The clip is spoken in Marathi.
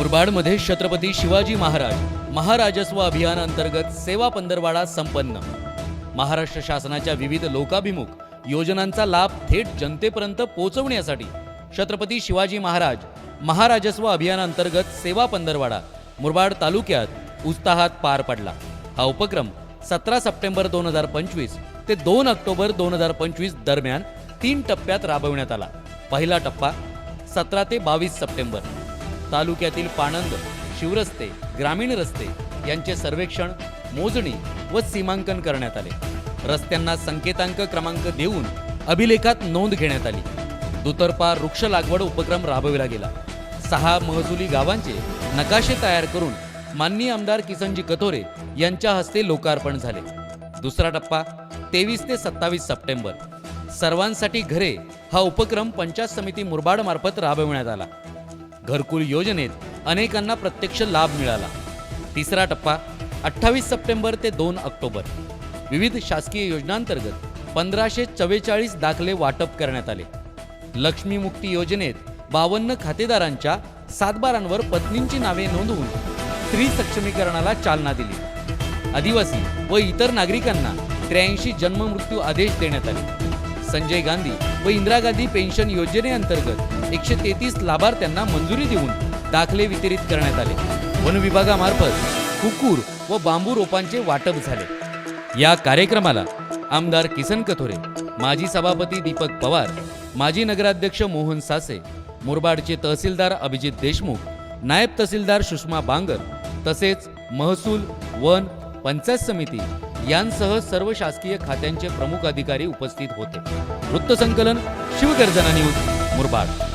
मुरबाडमध्ये छत्रपती शिवाजी महाराज महाराजस्व अभियानांतर्गत सेवा पंधरवाडा संपन्न. महाराष्ट्र शासनाच्या विविध लोकाभिमुख योजनांचा लाभ थेट जनतेपर्यंत पोहोचवण्यासाठी छत्रपती शिवाजी महाराज महाराजस्व अभियानांतर्गत सेवा पंधरवाडा मुरबाड तालुक्यात उत्साहात पार पडला. हा उपक्रम सतरा सप्टेंबर दोन हजार पंचवीस ते दोन ऑक्टोबर दोन हजार पंचवीस दरम्यान तीन टप्प्यात राबवण्यात आला. पहिला टप्पा सतरा ते बावीस सप्टेंबर. तालुक्यातील पाणंद शिवरस्ते ग्रामीण रस्ते यांचे सर्वेक्षण मोजणी व सीमांकन करण्यात आले. रस्त्यांना संकेतांक क्रमांक देऊन अभिलेखात नोंद घेण्यात आली. दुतर्फा वृक्ष लागवड उपक्रम राबविला गेला. सहा महसुली गावांचे नकाशे तयार करून माननीय आमदार किसनजी कथोरे यांच्या हस्ते लोकार्पण झाले. दुसरा टप्पा तेवीस ते सत्तावीस सप्टेंबर. सर्वांसाठी घरे हा उपक्रम पंचायत समिती मुरबाड मार्फत राबविण्यात आला. घरकुल योजनेत अनेकांना प्रत्यक्ष लाभ मिळाला. तिसरा टप्पा अठ्ठावीस सप्टेंबर ते दोन ऑक्टोबर. विविध शासकीय योजनांतर्गत पंधराशे चव्वेचाळीस दाखले वाटप करण्यात आले. लक्ष्मी मुक्ती योजनेत बावन्न खातेदारांच्या सातबारांवर पत्नींची नावे नोंदवून स्त्री सक्षमीकरणाला चालना दिली. आदिवासी व इतर नागरिकांना त्र्याऐंशी जन्ममृत्यू आदेश देण्यात आले. संजय गांधी व इंदिरा गांधी पेन्शन योजनेअंतर्गत एकशे तेहतीस लाभार्थ्यांना मंजुरी देऊन दाखले वितरित करण्यात आले. वन विभागामार्फत कुकूर व बांबू रोपांचे वाटप झाले. या कार्यक्रमाला आमदार किसन कथोरे माजी सभापती दीपक पवार माजी नगराध्यक्ष मोहन सासे मुरबाडचे तहसीलदार अभिजित देशमुख नायब तहसीलदार सुषमा बांगर तसेच महसूल वन पंचायत समिती यांसह सर्व शासकीय खात्यांचे प्रमुख अधिकारी उपस्थित होते. वृत्तसंकलन शिवगर्जना न्यूज मुरबाड.